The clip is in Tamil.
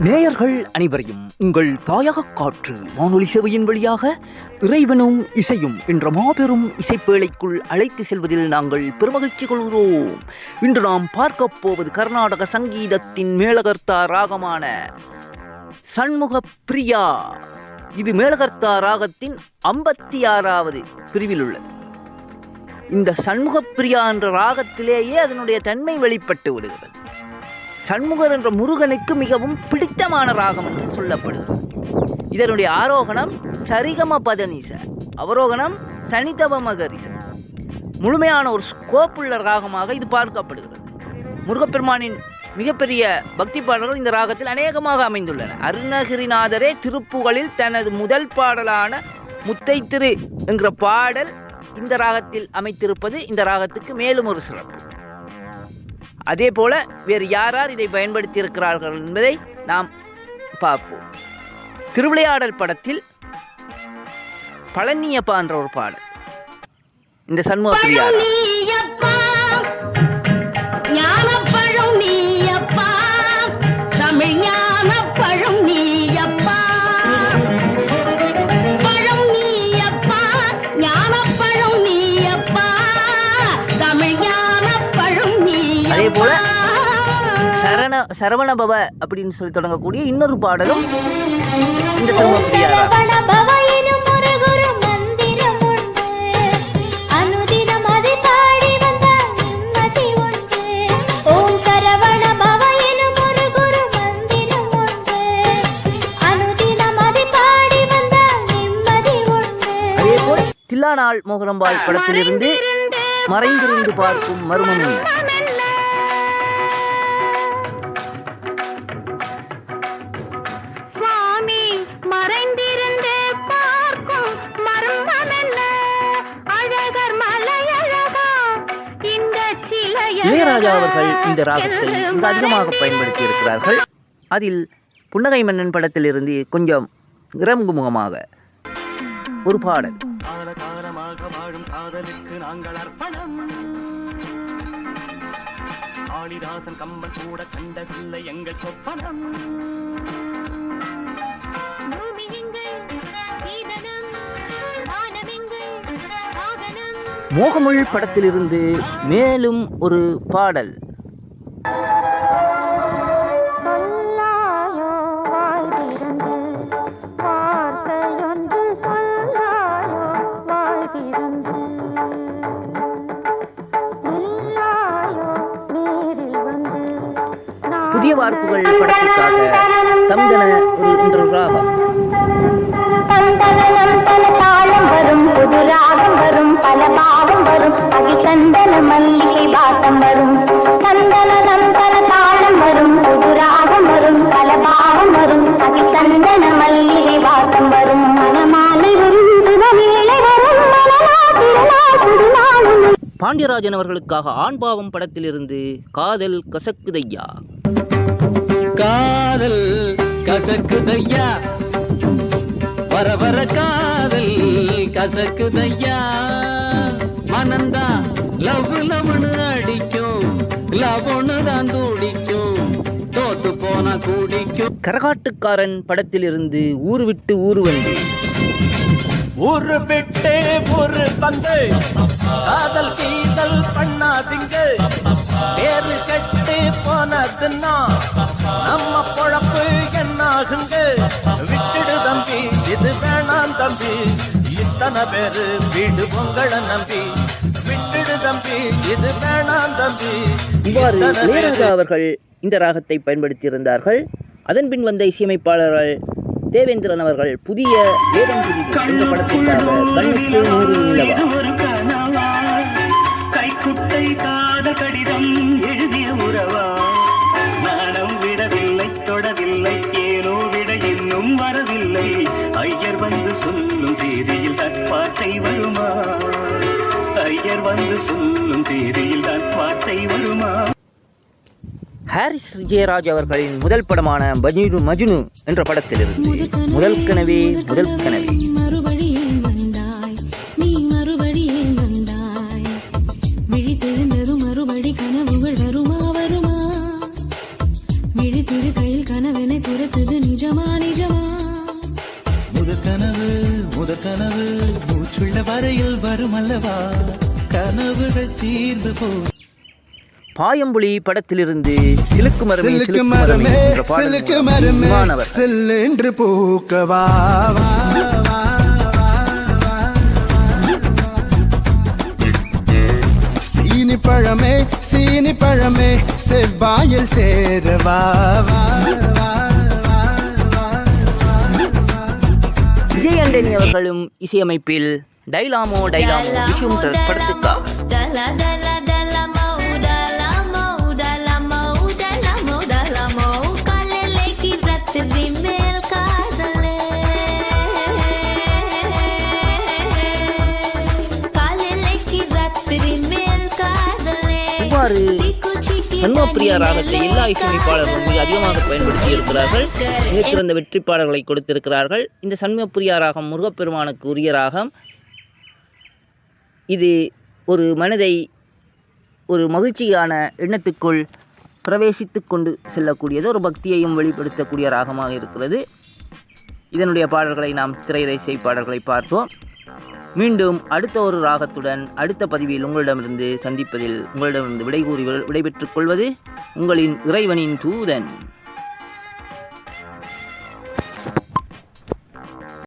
நேயர்கள் அனைவரையும் உங்கள் தாயக காற்று வானொலி சேவையின் வழியாக இறைவனும் இசையும் என்ற மாபெரும் இசைப்பேழைக்குள் அழைத்து செல்வதில் நாங்கள் பெருமகிழ்ச்சி கொள்கிறோம். இன்று நாம் பார்க்கப் போவது கர்நாடக சங்கீதத்தின் மேலகர்த்தா ராகமான சண்முக பிரியா. இது மேலகர்த்தா ராகத்தின் ஐம்பத்தி ஆறாவது பிரிவில் உள்ளது. இந்த சண்முகப்பிரியா என்ற ராகத்திலேயே அதனுடைய தன்மை வெளிப்பட்டு விடுகிறது. சண்முகர் என்ற முருகனுக்கு மிகவும் பிடித்தமான ராகம் என்று சொல்லப்படுகிறது. இதனுடைய ஆரோகணம் சரிகம பதனிச அவரோகணம் சனிதவ மகரிச முழுமையான ஒரு ஸ்கோப்புள்ள ராகமாக இது பார்க்கப்படுகிறது. முருகப்பெருமானின் மிகப்பெரிய பக்தி பாடல்கள் இந்த ராகத்தில் அநேகமாக அமைந்துள்ளன. அருணகிரிநாதரே திருப்புகளில் தனது முதல் பாடலான முத்தை திரு என்கிற பாடல் இந்த ராகத்தில் அமைத்திருப்பது இந்த ராகத்துக்கு மேலும் ஒரு சிறப்பு. அதே போல வேறு யார் யார் இதை பயன்படுத்தி இருக்கிறார்கள் என்பதை நாம் பார்ப்போம். திருவிளையாடல் படத்தில் பழனியப்பா என்ற ஒரு பாடல். இந்த சண்முக பிரியாரா அனுதினம் அதை பாடி வந்தால் நிம்மதி உண்டு. அதே போல் தில்லானாள் மோகனம்பாள் படத்திலிருந்து மறைந்திருந்து பார்க்கும் மர்மம் என்ன இளையராஜா அவர்கள் இந்த ராகத்தை மிக அதிகமாக பயன்படுத்தி இருக்கிறார்கள் அதில் புன்னகை மன்னன் படத்திலிருந்து கொஞ்சம் இறங்குமுகமாக ஒரு பாடல். வாழும் காதலுக்கு நாங்கள் அர்ப்பணம். காளிதாசன் கம்பன் கூட கண்டதில்லை எங்கள் சொப்பனம். மோகமுள் படத்திலிருந்து மேலும் ஒரு பாடல். சொல்லாயோ வாய் திறந்து வார்த்தையொன்று வாசம் வரும். சந்தனம் தன தாளம் வரும். புது ராகம் வரும். பல பாவம் வரும். அதி சந்தன மல்லிகை வாசம் வரும். மனமாலை பாண்டியராஜன் அவர்களுக்காக ஆண்பாவம் படத்திலிருந்து காதல் கசக்குதையா? காதல் கசக்குதையா? வர வர காதல் கசக்குதையா? மனந்தா லவ்னு தான் துடிக்கும். தோத்து போனா குடிக்கும். கரகாட்டுக்காரன் படத்திலிருந்து ஊர் விட்டு ஊர் வந்து. ஒரு விட்டு ஒரு பந்து. காதல் சீதல் பண்ணாதீங்க. பேரு கெட்டு போனதுன்னா நம்ம பொழப்பு என்னாகுங்க? விட்டுடு தம்பி இது வேணாம் தம்பி. இத்தனை பேரு வீடு உங்களை நம்பி. விட்டுடு தம்பி இது வேணாம் தம்பி. இவ்வாறு அவர்கள் இந்த ராகத்தை பயன்படுத்தியிருந்தார்கள். அதன் பின் வந்த இசையமைப்பாளர்கள் தேவேந்திரன் அவர்கள் புதிய வேதம் புதிது. என்ற படத்திற்காக கண்ணுக்கு நூறு நிலவா? கைக்குட்டை காத கடிதம் எழுதிய உறவா? நாணம் விடவில்லை தொடவில்லை ஏனோ விட இன்னும் வரவில்லை. ஐயர் வந்து சொல்லும் தேதியில் தற்பாட்டை வருமா? ஐயர் வந்து சொல்லும் தேதியில் தற்பாட்டை வருமா? ஹாரிஸ் விஜயராஜ் அவர்களின் முதல் படமான பஜ்னு மஜ்னு என்ற படத்தில் படத்திலிருந்து முதல் கனவே முதல் கனவே. வரையில் வரும் அல்லவா கனவுகள் தீர்ந்து போ பாயம்புலி படத்திலிருந்து சிலுக்கு மரமே சிலுக்கு மரமே சிலுக்கு மரமே செல்லென்று பூக்கவா வா, வா, வா, வா. சீனி பழமே சீனி பழமே செவ்வாயில் சேரவா வா, வா, வா, வா. விஜய் ஆண்டனி அவர்களும் இசையமைப்பில் டைலாமோ டைலாமோ விஷயம் படத்துக்காக சண்முகப்பிரியா ராகத்தை எல்லா இசையமைப்பாளர்களும் மிக அதிகமாக பயன்படுத்தி இருக்கிறார்கள் மிகச்சிறந்த வெற்றி பாடல்களை கொடுத்திருக்கிறார்கள். இந்த சண்முகப்பிரியா ராகம் முருகப்பெருமானுக்கு உரிய ராகம். இது ஒரு மனதை ஒரு மகிழ்ச்சியான எண்ணத்துக்குள் பிரவேசித்து கொண்டு செல்லக்கூடியது. ஒரு பக்தியையும் வெளிப்படுத்தக்கூடிய ராகமாக இருக்கிறது. இதனுடைய பாடல்களை நாம் திரையிசை பாடல்களை பார்த்தோம் மீண்டும் அடுத்த ஒரு ராகத்துடன் அடுத்த பதிவில் உங்களிடமிருந்து சந்திப்பதில் உங்களிடமிருந்து விடை கூறி விடைபெற்றுக் கொள்வது உங்களின் இறைவனின் தூதன்.